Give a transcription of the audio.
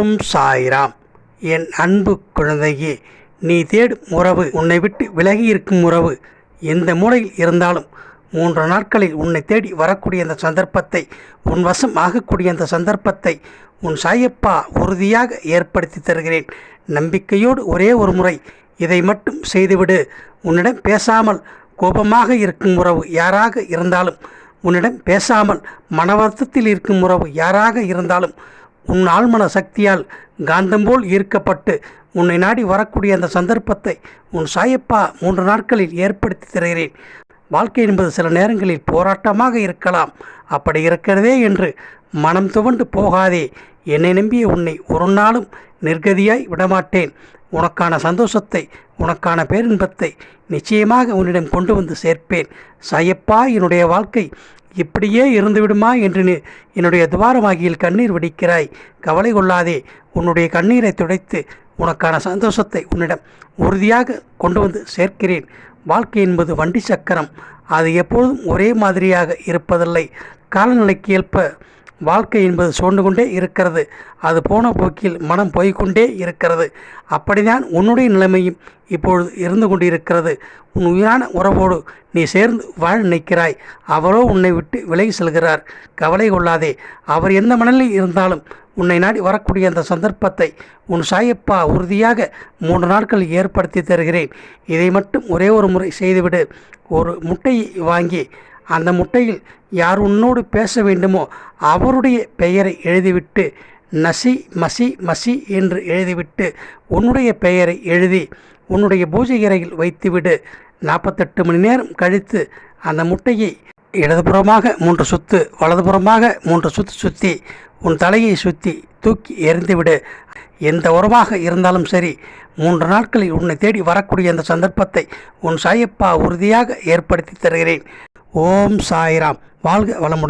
ஓம் சாய்ராம். என் அன்பு குழந்தையே நீ தேடும் உறவு. உன்னை விட்டு விலகி இருக்கும் உறவு எந்த மூலையில் இருந்தாலும் மூன்று நாட்களில் உன்னை தேடி வரக்கூடிய அந்த சந்தர்ப்பத்தை உன் வசம் ஆகக்கூடிய அந்த சந்தர்ப்பத்தை உன் சாயப்பா உறுதியாக ஏற்படுத்தி தருகிறேன். நம்பிக்கையோடு ஒரே ஒரு முறை இதை மட்டும் செய்துவிடு. உன்னிடம் பேசாமல் கோபமாக இருக்கும் உறவு யாராக இருந்தாலும் உன்னிடம் பேசாமல் மனவர்த்தத்தில் இருக்கும் உறவு யாராக இருந்தாலும் உன் ஆழ்மன சக்தியால் காந்தம் போல் ஈர்க்கப்பட்டு உன்னை நாடி வரக்கூடிய அந்த சந்தர்ப்பத்தை உன் சாயப்பா மூன்று நாட்களில் ஏற்படுத்தி தருகிறேன். வாழ்க்கை என்பது சில நேரங்களில் போராட்டமாக இருக்கலாம். அப்படி இருக்கிறதே என்று மனம் துவண்டு போகாதே. என்னை நம்பிய உன்னை ஒரு நாளும் நிர்கதியாய் விடமாட்டேன். உனக்கான சந்தோஷத்தை உனக்கான பேரின்பத்தை நிச்சயமாக உன்னிடம் கொண்டு வந்து சேர்ப்பேன். சாயப்பா என்னுடைய வாழ்க்கை இப்படியே இருந்துவிடுமா என்று நீ என்னுடைய துவாரமாகியில் கண்ணீர் வெடிக்கிறாய். கவலை கொள்ளாதே. உன்னுடைய கண்ணீரை துடைத்து உனக்கான சந்தோஷத்தை உன்னிடம் உறுதியாக கொண்டு வந்து சேர்க்கிறேன். வாழ்க்கை என்பது வண்டி சக்கரம். அது எப்பொழுதும் ஒரே மாதிரியாக இருப்பதில்லை. காலநிலைக்கு ஏற்ப வாழ்க்கை என்பது சூழ்ந்து கொண்டே இருக்கிறது. அது போன போக்கில் மனம் போய்க்கொண்டே இருக்கிறது. அப்படிதான் உன்னுடைய நிலைமையும் இப்பொழுது இருந்து கொண்டிருக்கிறது. உன் உயிரான உறவோடு நீ சேர்ந்து வாழ நிற்கிறாய் அவரோ உன்னை விட்டு விலகி செல்கிறார். கவலை கொள்ளாதே. அவர் எந்த மணலில் இருந்தாலும் உன்னை நாடி வரக்கூடிய அந்த சந்தர்ப்பத்தை உன் சாயப்பா உறுதியாக மூன்று நாட்கள் ஏற்படுத்தி தருகிறேன். இதை மட்டும் ஒரே ஒரு முறை செய்துவிடு. ஒரு முட்டையை வாங்கி அந்த முட்டையில் யார் உன்னோடு பேச வேண்டுமோ அவருடைய பெயரை எழுதிவிட்டு நசி மசி மசி என்று எழுதிவிட்டு உன்னுடைய பெயரை எழுதி உன்னுடைய பூஜை அறையில் வைத்துவிடு. நாற்பத்தெட்டு மணி நேரம் கழித்து அந்த முட்டையை இடதுபுறமாக மூன்று சுத்து வலதுபுறமாக மூன்று சுத்து சுற்றி உன் தலையை சுற்றி தூக்கி எறிந்துவிடு. எந்த உறவாக இருந்தாலும் சரி மூன்று நாட்களில் உன்னை தேடி வரக்கூடிய அந்த சந்தர்ப்பத்தை உன் சாயப்பா உறுதியாக ஏற்படுத்தி தருகிறேன். ஓம் சாய்ராம். வாழ்க வளமுடன்.